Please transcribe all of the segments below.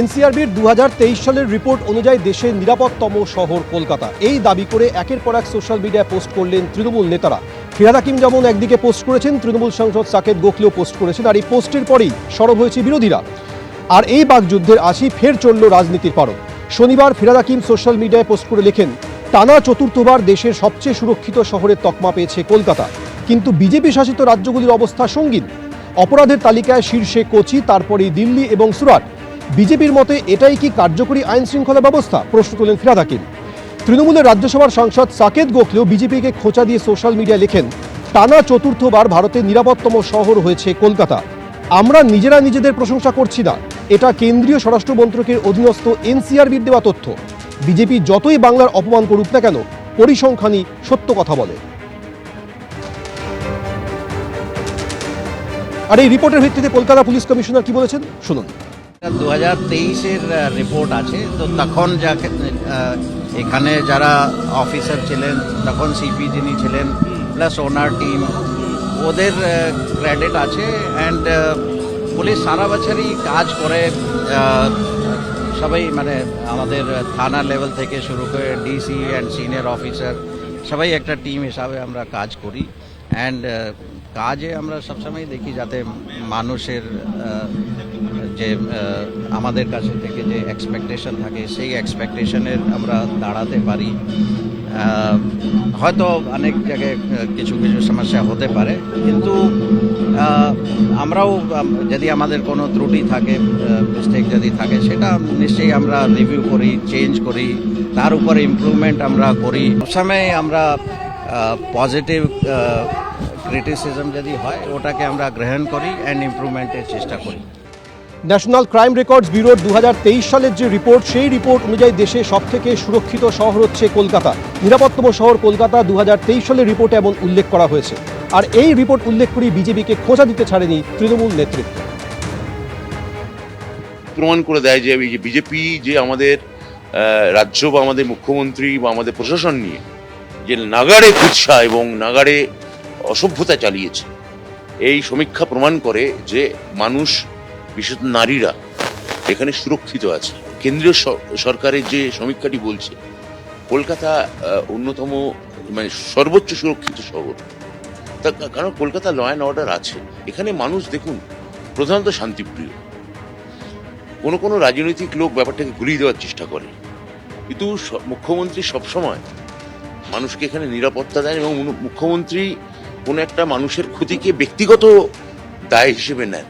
এনসিআরবির দু হাজার তেইশ সালের রিপোর্ট অনুযায়ী দেশের নিরাপত্তম শহর কলকাতা। এই দাবি করে একের পর এক সোশ্যাল মিডিয়ায় পোস্ট করলেন তৃণমূল নেতারা। ফিরাদ হাকিম যেমন একদিকে পোস্ট করেছেন, তৃণমূল সাংসদ সাকেত গোখলেও পোস্ট করেছেন, আর এই পোস্টের পরেই সরব হয়েছে বিরোধীরা। আর এই বাকযুদ্ধের আসি ফের চলল রাজনীতির পারক শনিবার ফিরাদ হাকিম সোশ্যাল মিডিয়ায় পোস্ট করে লেখেন, টানা চতুর্থবার দেশের সবচেয়ে সুরক্ষিত শহরের তকমা পেয়েছে কলকাতা। কিন্তু বিজেপি শাসিত রাজ্যগুলির অবস্থা সঙ্গীন। অপরাধের তালিকায় শীর্ষে কোচি, তারপরেই দিল্লি এবং সুরাট। বিজেপির মতে এটাই কি কার্যকরী আইন শৃঙ্খলা ব্যবস্থা? প্রশ্ন তোলেন ফিরাদ তৃণমূলের রাজ্যসভার সাংসদ সাকেত গোখলেও বিজেপিকে খোঁচা দিয়ে সোশ্যাল মিডিয়া লেখেন, টানা চতুর্থবার ভারতের নিরাপদতম শহর হয়েছে কলকাতা। আমরা নিজেরা নিজেদের প্রশংসা করছি না। এটা কেন্দ্রীয় স্বরাষ্ট্র মন্ত্রকের অধীনস্থ এনসিআরবির দেওয়া তথ্য। বিজেপি যতই বাংলার অপমান করুক না কেন, পরিসংখ্যানই সত্য কথা বলে। আর এই রিপোর্টের ভিত্তিতে কলকাতা পুলিশ কমিশনার কি বলেছেন? শুনুন। দু হাজার তেইশের রিপোর্ট আছে। তো তখন যা এখানে যারা অফিসার ছিলেন, তখন সিপি যিনি ছিলেন প্লাস ওনার টিম ওদের ক্রেডিট আছে অ্যান্ড পুলিশ সারা বছরই কাজ করে সবাই মানে আমাদের থানা লেভেল থেকে শুরু করে ডিসি অ্যান্ড সিনিয়র অফিসার সবাই একটা টিম হিসাবে আমরা কাজ করি। অ্যান্ড কাজে আমরা সবসময় দেখি যাতে মানুষের যে আমাদের কাছে থেকে যে এক্সপেকটেশন থাকে, সেই এক্সপেকটেশনের আমরা দাঁড়াতে পারি। হয়তো অনেক জায়গায় কিছু কিছু সমস্যা হতে পারে। কিন্তু আমরাও যদি আমাদের কোনো ত্রুটি থাকে মিস্টেক যদি থাকে, সেটা নিশ্চয়ই আমরা রিভিউ করি চেঞ্জ করি। তার উপর ইমপ্রুভমেন্ট আমরা করি। সবসময় আমরা পজিটিভ ক্রিটিসিজম যদি হয় ওটাকে আমরা গ্রহণ করি অ্যান্ড ইমপ্রুভমেন্টের চেষ্টা করি। ন্যাশনাল ক্রাইম রেকর্ডস ব্যুরোর দু সালের যে রিপোর্ট সেই রিপোর্ট অনুযায়ী দেশে সবথেকে সুরক্ষিত শহর হচ্ছে কলকাতা। নিরাপত্তম শহর কলকাতা দুহাজার তেইশ সালের রিপোর্টে এমন উল্লেখ করা হয়েছে। আর এই রিপোর্ট উল্লেখ করেই বিজেপিকে খোঁজা দিতে ছাড়েনি তৃণমূল নেতৃত্ব। প্রমাণ করে দেয় যে বিজেপি যে আমাদের রাজ্য বা আমাদের মুখ্যমন্ত্রী বা আমাদের প্রশাসন নিয়ে যে নাগাড়ে কুৎসা এবং নাগাড়ে অসভ্যতা চালিয়েছে। এই সমীক্ষা প্রমাণ করে যে মানুষ, বিশেষত নারীরা, এখানে সুরক্ষিত আছে। কেন্দ্রীয় সরকারের যে সমীক্ষাটি বলছে, কলকাতা অন্যতম মানে সর্বোচ্চ সুরক্ষিত শহর। তার কারণ কলকাতা ল অ্যান্ড অর্ডার আছে। এখানে মানুষ, দেখুন, প্রধানত শান্তিপ্রিয়। কোনো কোনো রাজনৈতিক লোক ব্যাপারটাকে গুলিয়ে দেওয়ার চেষ্টা করে। কিন্তু মুখ্যমন্ত্রী সবসময় মানুষকে এখানে নিরাপত্তা দেন এবং মুখ্যমন্ত্রী কোনো একটা মানুষের ক্ষতিকে ব্যক্তিগত দায় হিসেবে নেন।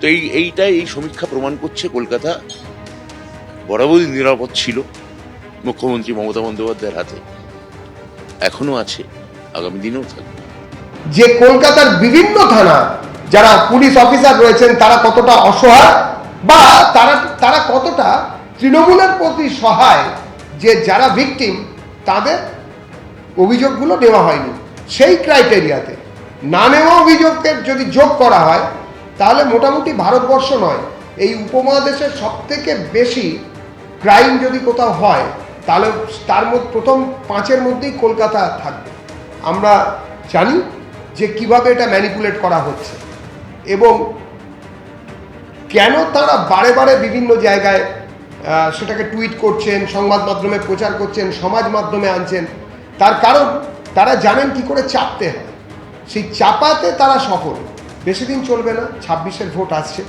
তো এই, এইটাই এই সমীক্ষা প্রমাণ করছে কলকাতা। বরাবরই নিরাপদ ছিল মুখ্যমন্ত্রী মমতা বন্দ্যোপাধ্যায়ের হাতে। এখনও আছে, আগামী দিনেও থাকবে। যে কলকাতার বিভিন্ন থানা, যারা পুলিশ অফিসার রয়েছেন, তারা কতটা অসহায় বা তারা তারা কতটা তৃণমূলের প্রতি সহায় যে যারা ভিকটিম তাদের অভিযোগগুলো নেওয়া হয়নি। সেই ক্রাইটেরিয়াতে না নেওয়া অভিযোগের যদি যোগ করা হয়, তাহলে মোটামুটি ভারতবর্ষ নয়, এই উপমহাদেশের সব থেকে বেশি ক্রাইম যদি কোথাও হয়, তাহলে তার মধ্যে প্রথম পাঁচের মধ্যেই কলকাতা থাকবে। আমরা জানি যে কীভাবে এটা ম্যানিপুলেট করা হচ্ছে এবং কেন তারা বারে বারে বিভিন্ন জায়গায় সেটাকে টুইট করছেন, সংবাদ মাধ্যমে প্রচার করছেন, সমাজ মাধ্যমে আনছেন, তার কারণ তারা জানেন কি করে চাপতে হয়। সেই চাপাতে তারা সফল। বেশি দিন চলবে না, ছাব্বিশের ভোট আসছে।